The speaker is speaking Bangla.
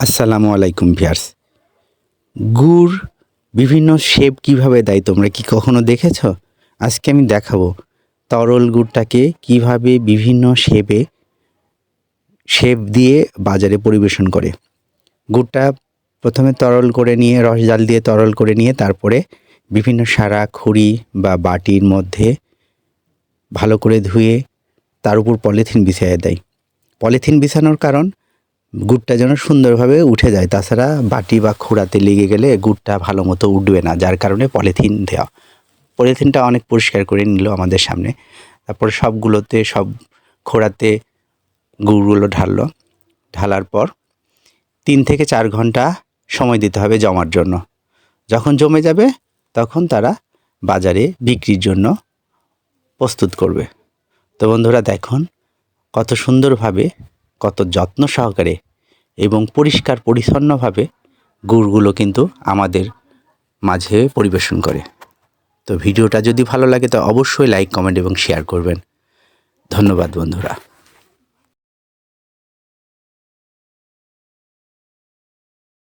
আসসালামু আলাইকুম ভিয়ার্স। গুড়, বিভিন্ন শেপ কীভাবে দেয় তোমরা কি কখনো দেখেছ? আজকে আমি দেখাবো তরল গুড়টাকে কীভাবে বিভিন্ন শেপে শেপ দিয়ে বাজারে পরিবেশন করে। গুড়টা প্রথমে তরল করে নিয়ে, রস জাল দিয়ে তরল করে নিয়ে, তারপরে বিভিন্ন সারা খুঁড়ি বা বাটির মধ্যে ভালো করে ধুয়ে তার উপর পলিথিন বিছিয়ে দেয়। পলিথিন বিছানোর কারণ গুড়টা যেন সুন্দরভাবে উঠে যায়। তাছাড়া বাটি বা খোড়াতে লেগে গেলে গুড়টা ভালো মতো উঠবে না, যার কারণে পলিথিন দেওয়া। পলিথিনটা অনেক পরিষ্কার করে নিল আমাদের সামনে। তারপর সবগুলোতে, সব খোড়াতে গুড়গুলো ঢাললো। ঢালার পর তিন থেকে চার ঘণ্টা সময় দিতে হবে জমার জন্য। যখন জমে যাবে, তখন তারা বাজারে বিক্রির জন্য প্রস্তুত করবে। তো বন্ধুরা, দেখুন কত সুন্দরভাবে, কত যত্ন সহকারে এবং পরিষ্কার পরিচ্ছন্নভাবে গুড়গুলো কিন্তু আমাদের মাঝে পরিবেশন করে। তো ভিডিওটা যদি ভালো লাগে তো অবশ্যই লাইক কমেন্ট এবং শেয়ার করবেন। ধন্যবাদ বন্ধুরা।